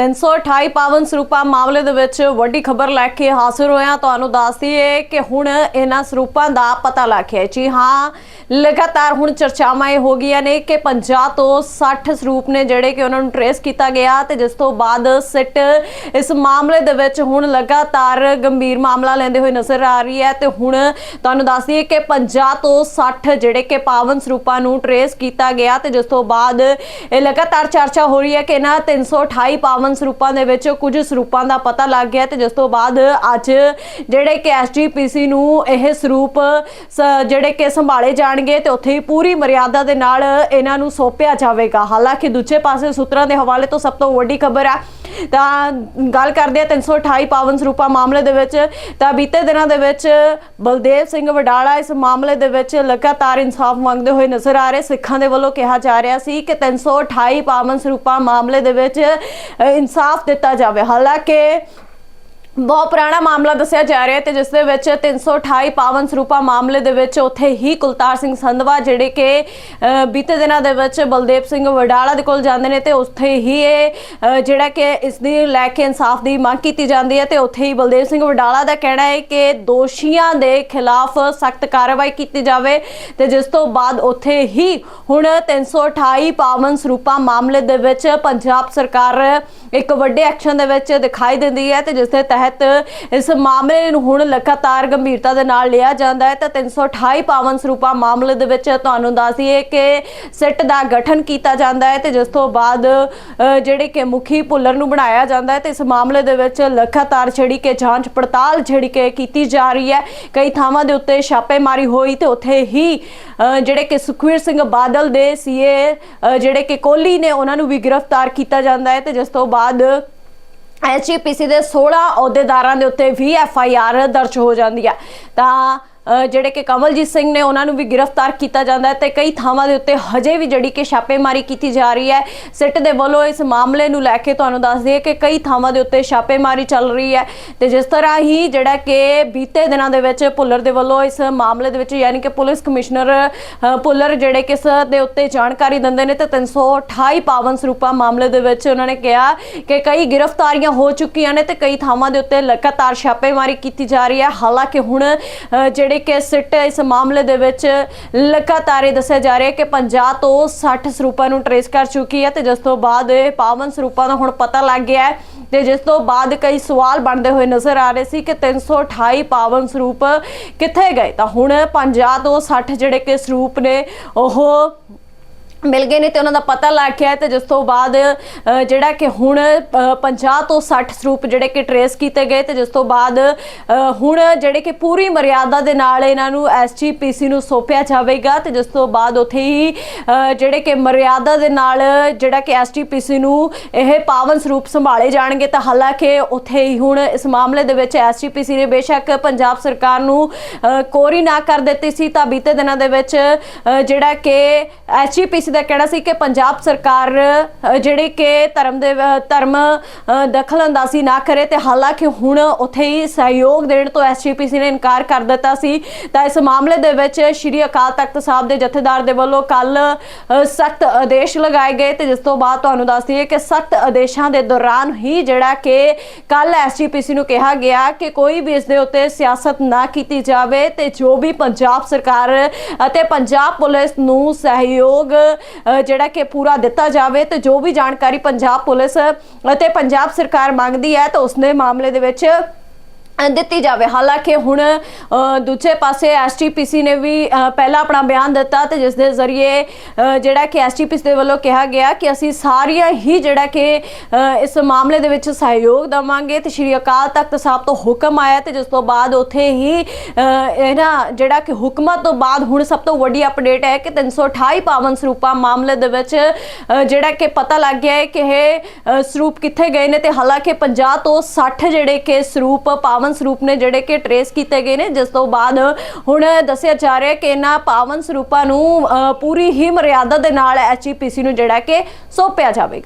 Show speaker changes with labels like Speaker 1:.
Speaker 1: 328 ਪਾਵਨ ਸਰੂਪਾਂ ਮਾਮਲੇ ਦੇ ਵਿੱਚ ਵੱਡੀ ਖਬਰ ਲੈ ਕੇ ਹਾਜ਼ਰ ਹੋਇਆ। ਤੁਹਾਨੂੰ ਦੱਸ ਦਈਏ ਕਿ ਹੁਣ ਇਹਨਾਂ ਸਰੂਪਾਂ ਦਾ ਪਤਾ ਲੱਗ ਗਿਆ ਜੀ ਹਾਂ, ਲਗਾਤਾਰ ਹੁਣ ਚਰਚਾਵਾਂ ਇਹ ਹੋ ਗਈਆਂ ਨੇ ਕਿ 50 ਤੋਂ 60 ਸਰੂਪ ਨੇ ਜਿਹੜੇ ਕਿ ਉਹਨਾਂ ਨੂੰ ਟਰੇਸ ਕੀਤਾ ਗਿਆ ਤੇ ਜਿਸ ਤੋਂ ਬਾਅਦ ਸਿੱਟ ਇਸ ਮਾਮਲੇ ਦੇ ਵਿੱਚ ਹੁਣ ਲਗਾਤਾਰ ਗੰਭੀਰ ਮਾਮਲਾ ਲੈਂਦੇ ਹੋਏ ਨਜ਼ਰ ਆ ਰਹੀ ਹੈ। ਤੇ ਹੁਣ ਤੁਹਾਨੂੰ ਦੱਸ ਦਈਏ ਕਿ 50 ਤੋਂ 60 ਜਿਹੜੇ ਕਿ ਪਾਵਨ ਸਰੂਪਾਂ ਨੂੰ ਟਰੇਸ ਕੀਤਾ ਗਿਆ ਤੇ ਜਿਸ ਤੋਂ ਬਾਅਦ ਇਹ ਲਗਾਤਾਰ ਚਰਚਾ ਹੋ ਰਹੀ ਹੈ ਕਿ ਇਹਨਾਂ 328 ਪਾਵਨ ਸਰੂਪਾਂ ਦੇ ਵਿੱਚ ਕੁਝ ਸਰੂਪਾਂ ਦਾ ਪਤਾ ਲੱਗ ਗਿਆ ਤੇ ਜਿਸ ਤੋਂ ਬਾਅਦ ਅੱਜ ਜਿਹੜੇ ਕਿ ਐਸਜੀਪੀਸੀ ਨੂੰ ਇਹ ਸਰੂਪ ਜਿਹੜੇ ਕਿ ਸੰਭਾਲੇ ਜਾਣਗੇ ਤੇ ਉੱਥੇ ਹੀ ਪੂਰੀ ਮਰਿਆਦਾ ਦੇ ਨਾਲ ਇਹਨਾਂ ਨੂੰ ਸੌਂਪਿਆ ਜਾਵੇਗਾ। ਹਾਲਾਂਕਿ ਦੂਜੇ ਪਾਸੇ ਸੂਤਰਾਂ ਦੇ ਹਵਾਲੇ ਤੋਂ ਸਭ ਤੋਂ ਵੱਡੀ ਖਬਰ ਆ। ਤਾਂ ਗੱਲ ਕਰਦੇ ਆ 328 ਪਾਵਨ ਸਰੂਪਾ ਮਾਮਲੇ ਦੇ ਵਿੱਚ। ਤਾਂ ਬੀਤੇ ਦਿਨਾਂ ਦੇ ਵਿੱਚ ਬਲਦੇਵ ਸਿੰਘ ਵਡਾਲਾ ਇਸ ਮਾਮਲੇ ਦੇ ਵਿੱਚ ਲਗਾਤਾਰ ਇਨਸਾਫ ਮੰਗਦੇ ਹੋਏ ਨਜ਼ਰ ਆ ਰਹੇ। ਸਿੱਖਾਂ ਦੇ ਵੱਲੋਂ ਕਿਹਾ ਜਾ ਰਿਹਾ ਸੀ ਕਿ 328 ਪਾਵਨ ਸਰੂਪਾ ਮਾਮਲੇ ਦੇ ਵਿੱਚ ਇਨਸਾਫ ਦਿੱਤਾ ਜਾਵੇ। ਹਾਲਾਂਕਿ ਬਹੁਤ ਪੁਰਾਣਾ ਮਾਮਲਾ ਦੱਸਿਆ ਜਾ ਰਿਹਾ ਹੈ ਤੇ ਜਿਸ ਦੇ ਵਿੱਚ 328 ਪਾਵਨ ਸਰੂਪਾ ਮਾਮਲੇ ਦੇ ਵਿੱਚ ਉੱਥੇ ਹੀ ਕੁਲਤਾਰ ਸਿੰਘ ਸੰਧਵਾ ਜਿਹੜੇ ਕਿ ਬੀਤੇ ਦਿਨਾਂ ਦੇ ਵਿੱਚ ਬਲਦੇਵ ਸਿੰਘ ਵਡਾਲਾ ਦੇ ਕੋਲ ਜਾਂਦੇ ਨੇ ਤੇ ਉੱਥੇ ਹੀ ਇਹ ਜਿਹੜਾ ਕਿ ਇਸ ਦੀ ਲੈ ਕੇ ਇਨਸਾਫ ਦੀ ਮੰਗ ਕੀਤੀ ਜਾਂਦੀ ਹੈ ਤੇ ਉੱਥੇ ਹੀ ਬਲਦੇਵ ਸਿੰਘ ਵਡਾਲਾ ਦਾ ਕਹਿਣਾ ਹੈ ਕਿ ਦੋਸ਼ੀਆਂ ਦੇ ਖਿਲਾਫ ਸਖਤ ਕਾਰਵਾਈ ਕੀਤੀ ਜਾਵੇ ਤੇ ਜਿਸ ਤੋਂ ਬਾਅਦ ਉੱਥੇ ਹੀ ਹੁਣ 328 ਪਾਵਨ ਸਰੂਪਾ ਮਾਮਲੇ ਦੇ ਵਿੱਚ ਪੰਜਾਬ ਸਰਕਾਰ ਇੱਕ ਵੱਡੇ ਐਕਸ਼ਨ ਦੇ ਵਿੱਚ ਦਿਖਾਈ ਦਿੰਦੀ ਹੈ ਤੇ ਜਿਸ ਦੇ ਤਹਿਤ ਇਸ ਮਾਮਲੇ ਨੂੰ ਹੁਣ ਲਗਾਤਾਰ ਗੰਭੀਰਤਾ ਦੇ ਨਾਲ ਲਿਆ ਜਾਂਦਾ ਹੈ ਤਾਂ 328 ਪਾਵਨ ਸਰੂਪਾ ਮਾਮਲੇ ਦੇ ਵਿੱਚ ਤੁਹਾਨੂੰ ਦੱਸ ਦਈਏ ਕਿ ਸਿੱਟ ਦਾ ਗਠਨ ਕੀਤਾ ਜਾਂਦਾ ਹੈ ਤੇ ਜਿਸ ਤੋਂ ਬਾਅਦ ਜਿਹੜੇ ਕਿ ਮੁਖੀ ਭੁੱਲਰ ਨੂੰ ਬਣਾਇਆ ਜਾਂਦਾ ਹੈ ਤੇ ਇਸ ਮਾਮਲੇ ਦੇ ਵਿੱਚ ਲਗਾਤਾਰ ਜਿਹੜੀ ਕਿ ਜਾਂਚ ਪੜਤਾਲ ਜਿਹੜੀ ਕਿ ਕੀਤੀ ਜਾ ਰਹੀ ਹੈ, ਕਈ ਥਾਵਾਂ ਦੇ ਉੱਤੇ ਛਾਪੇਮਾਰੀ ਹੋਈ ਤੇ ਉੱਥੇ ਹੀ ਜਿਹੜੇ ਕਿ ਸੁਖਵੀਰ ਸਿੰਘ ਬਾਦਲ ਦੇ ਸੀਏ ਜਿਹੜੇ ਕਿ ਕੋਹਲੀ ਨੇ ਉਹਨਾਂ ਨੂੰ ਵੀ ਗ੍ਰਿਫਤਾਰ ਕੀਤਾ ਜਾਂਦਾ ਹੈ ਤੇ ਜਿਸ ਤੋਂ ਬਾਅਦ ਐਚਪੀਸੀ ਦੇ 16 ਅਹੁਦੇਦਾਰਾਂ ਦੇ ਉੱਤੇ ਵੀ ਐਫ ਆਈ ਆਰ ਦਰਜ ਹੋ ਜਾਂਦੀ ਹੈ। ਤਾਂ ਜਿਹੜੇ ਕਿ ਕਮਲਜੀਤ ਸਿੰਘ ਨੇ ਉਹਨਾਂ ਨੂੰ ਵੀ ਗ੍ਰਿਫਤਾਰ ਕੀਤਾ ਜਾਂਦਾ ਹੈ ਤੇ ਕਈ ਥਾਵਾਂ ਦੇ ਉੱਤੇ ਹਜੇ ਵੀ ਜਿਹੜੀ ਕਿ ਛਾਪੇਮਾਰੀ ਕੀਤੀ ਜਾ ਰਹੀ ਹੈ। ਸਿੱਟ ਦੇ ਵੱਲੋਂ ਇਸ ਮਾਮਲੇ ਨੂੰ ਲੈ ਕੇ ਤੁਹਾਨੂੰ ਦੱਸ ਦਈਏ ਕਿ ਕਈ ਥਾਵਾਂ ਦੇ ਉੱਤੇ ਛਾਪੇਮਾਰੀ ਚੱਲ ਰਹੀ ਹੈ ਤੇ ਜਿਸ ਤਰ੍ਹਾਂ ਹੀ ਜਿਹੜਾ ਕਿ ਬੀਤੇ ਦਿਨਾਂ ਦੇ ਵਿੱਚ ਭੁੱਲਰ ਦੇ ਵੱਲੋਂ ਇਸ ਮਾਮਲੇ ਦੇ ਵਿੱਚ ਯਾਨੀ ਕਿ ਪੁਲਿਸ ਕਮਿਸ਼ਨਰ ਅ, ਭੁੱਲਰ ਜਿਹੜੇ ਕਿ ਇਸ ਦੇ ਉੱਤੇ ਜਾਣਕਾਰੀ ਦਿੰਦੇ ਨੇ ਤੇ 328 ਪਾਵਨ ਸਰੂਪਾ ਮਾਮਲੇ ਦੇ ਵਿੱਚ ਉਹਨਾਂ ਨੇ ਕਿਹਾ ਕਿ ਕਈ ਗ੍ਰਿਫਤਾਰੀਆਂ ਹੋ ਚੁੱਕੀਆਂ ਨੇ ਤੇ ਕਈ ਥਾਵਾਂ ਦੇ ਉੱਤੇ ਲਗਾਤਾਰ ਛਾਪੇਮਾਰੀ ਕੀਤੀ ਜਾ ਰਹੀ ਹੈ। ਹਾਲਾਂਕਿ ਹੁਣ ਜਿਹੜੇ ਕਿ ਸਿੱਟ ਇਸ ਮਾਮਲੇ ਦੇ ਵਿੱਚ ਲਗਾਤਾਰ ਇਹ ਦੱਸਿਆ ਜਾ ਰਿਹਾ ਹੈ ਕਿ 50 ਤੋਂ 60 ਸਰੂਪਾਂ ਨੂੰ ਟਰੇਸ ਕਰ ਚੁੱਕੀ ਹੈ ਤੇ ਜਿਸ ਤੋਂ ਬਾਅਦ ਇਹ ਪਾਵਨ ਸਰੂਪਾਂ ਦਾ ਹੁਣ ਪਤਾ ਲੱਗ ਗਿਆ ਹੈ ਤੇ ਜਿਸ ਤੋਂ ਬਾਅਦ ਕਈ ਸਵਾਲ ਬਣਦੇ ਹੋਏ ਨਜ਼ਰ ਆ ਰਹੇ ਸੀ ਕਿ 328 ਪਾਵਨ ਸਰੂਪ ਕਿੱਥੇ ਗਏ। ਤਾਂ ਹੁਣ 50 ਤੋਂ 60 ਜਿਹੜੇ ਕਿ ਸਰੂਪ ਨੇ, ਉਹ ਮਿਲ ਗਏ ਨੇ ਤੇ ਉਹਨਾਂ ਦਾ ਪਤਾ ਲੱਗ ਗਿਆ ਹੈ ਤੇ ਜਿਸ ਤੋਂ ਬਾਅਦ ਜਿਹੜਾ ਕਿ ਹੁਣ ਅ, 50 ਤੋਂ 60 ਸਰੂਪ ਜਿਹੜੇ ਕਿ ਟਰੇਸ ਕੀਤੇ ਗਏ ਤੇ ਜਿਸ ਤੋਂ ਬਾਅਦ ਹੁਣ ਜਿਹੜੇ ਕਿ ਪੂਰੀ ਮਰਿਆਦਾ ਦੇ ਨਾਲ ਇਹਨਾਂ ਨੂੰ ਐਸਜੀਪੀਸੀ ਨੂੰ ਸੌਂਪਿਆ ਜਾਵੇਗਾ ਤੇ ਜਿਸ ਤੋਂ ਬਾਅਦ ਉੱਥੇ ਹੀ ਜਿਹੜੇ ਕਿ ਮਰਿਆਦਾ ਦੇ ਨਾਲ ਜਿਹੜਾ ਕਿ ਐਸਜੀਪੀਸੀ ਨੂੰ ਇਹ ਪਾਵਨ ਸਰੂਪ ਸੰਭਾਲੇ ਜਾਣਗੇ ਤਾਂ ਹਾਲਾਂਕਿ ਉੱਥੇ ਹੀ ਹੁਣ ਇਸ ਮਾਮਲੇ ਦੇ ਵਿੱਚ ਐਸਜੀਪੀਸੀ ਨੇ ਬੇਸ਼ੱਕ ਪੰਜਾਬ ਸਰਕਾਰ ਨੂੰ ਕੋਰੀ ਨਾ ਕਰ ਦਿੱਤੀ ਸੀ ਤਾਂ ਬੀਤੇ ਦਿਨਾਂ ਦੇ ਵਿੱਚ ਜਿਹੜਾ ਕਿ ਐਸਜੀਪੀਸੀ ਦਾ ਕਹਿਣਾ ਸੀ ਕਿ ਪੰਜਾਬ ਸਰਕਾਰ ਅ, ਜਿਹੜੇ ਕਿ ਧਰਮ ਦੇ ਧਰਮ ਦਖਲਅੰਦਾਜ਼ੀ ਨਾ ਕਰੇ ਤੇ ਹਾਲਾਂਕਿ ਹੁਣ ਉੱਥੇ ਹੀ ਸਹਿਯੋਗ ਦੇਣ ਤੋਂ ਐਸਜੀਪੀਸੀ ਨੇ ਇਨਕਾਰ ਕਰ ਦਿੱਤਾ ਸੀ। ਤਾਂ ਇਸ ਮਾਮਲੇ ਦੇ ਵਿੱਚ ਸ਼੍ਰੀ ਅਕਾਲ ਤਖਤ ਸਾਹਿਬ ਦੇ ਜਥੇਦਾਰ ਦੇ ਵੱਲੋਂ ਕੱਲ ਸਖਤ ਆਦੇਸ਼ ਲਗਾਏ ਗਏ ਤੇ ਜਿਸ ਤੋਂ ਬਾਅਦ ਤੁਹਾਨੂੰ ਦੱਸ ਦਈਏ ਕਿ ਸਖਤ ਆਦੇਸ਼ਾਂ ਦੇ ਦੌਰਾਨ ਹੀ ਜਿਹੜਾ ਕਿ ਕੱਲ ਐਸਜੀਪੀਸੀ ਨੂੰ ਕਿਹਾ ਗਿਆ ਕਿ ਕੋਈ ਵੀ ਇਸ ਦੇ ਉੱਤੇ ਸਿਆਸਤ ਨਾ ਕੀਤੀ ਜਾਵੇ ਤੇ ਜੋ ਵੀ ਪੰਜਾਬ ਸਰਕਾਰ ਅਤੇ ਪੰਜਾਬ ਪੁਲਿਸ ਨੂੰ ਸਹਿਯੋਗ ਜਿਹੜਾ ਕਿ ਪੂਰਾ ਦਿੱਤਾ ਜਾਵੇ ਤੇ ਜੋ ਵੀ ਜਾਣਕਾਰੀ ਪੰਜਾਬ ਪੁਲਿਸ ਅਤੇ ਪੰਜਾਬ ਸਰਕਾਰ ਮੰਗਦੀ ਹੈ ਤਾਂ ਉਸਨੇ ਮਾਮਲੇ ਦੇ ਵਿੱਚ ਦਿੱਤੀ ਜਾਵੇ। ਹਾਲਾਂਕਿ ਹੁਣ ਦੂਜੇ ਪਾਸੇ ਐਸਟੀਪੀਸੀ ਨੇ ਵੀ ਪਹਿਲਾਂ ਆਪਣਾ ਬਿਆਨ ਦਿੱਤਾ ਤੇ ਜਿਸ ਦੇ ਜ਼ਰੀਏ ਜਿਹੜਾ ਕਿ ਐਸਟੀਪੀਸੀ ਦੇ ਵੱਲੋਂ ਕਿਹਾ ਗਿਆ ਕਿ ਅਸੀਂ ਸਾਰੀਆਂ ਹੀ ਜਿਹੜਾ ਕਿ ਇਸ ਮਾਮਲੇ ਦੇ ਵਿੱਚ ਸਹਿਯੋਗ ਦਵਾਂਗੇ ਤੇ ਸ਼੍ਰੀ ਅਕਾਲ ਤਖਤ ਸਾਹਿਬ ਤੋਂ ਹੁਕਮ ਆਇਆ ਤੇ ਜਿਸ ਤੋਂ ਬਾਅਦ ਉੱਥੇ ਹੀ ਇਹਨਾਂ ਜਿਹੜਾ ਕਿ ਹੁਕਮਾਂ ਤੋਂ ਬਾਅਦ ਹੁਣ ਸਭ ਤੋਂ ਵੱਡੀ ਅਪਡੇਟ ਹੈ ਕਿ 328 ਪਾਵਨ ਸਰੂਪਾ ਮਾਮਲੇ ਦੇ ਵਿੱਚ ਜਿਹੜਾ ਕਿ ਪਤਾ ਲੱਗ ਗਿਆ ਹੈ ਕਿ ਇਹ ਸਰੂਪ ਕਿੱਥੇ ਗਏ ਨੇ ਤੇ ਹਾਲਾਂਕਿ 50 ਤੋਂ 60 ਜਿਹੜੇ ਕਿ ਸਰੂਪ ਪਾਵਨ ਸਰੂਪ ਨੇ ਜਿਹੜੇ ਕਿ ਟਰੇਸ ਕੀਤੇ ਗਏ ਨੇ ਜਿਸ ਤੋਂ ਬਾਅਦ ਹੁਣ ਦੱਸਿਆ ਜਾ ਰਿਹਾ ਕਿ ਇਹਨਾਂ ਪਾਵਨ ਸਰੂਪਾਂ ਨੂੰ ਅ, ਪੂਰੀ ਹੀ ਮਰਿਆਦਾ ਦੇ ਨਾਲ ਐਚਪੀਸੀ ਨੂੰ ਜਿਹੜਾ ਕਿ ਸੌਂਪਿਆ ਜਾਵੇਗਾ।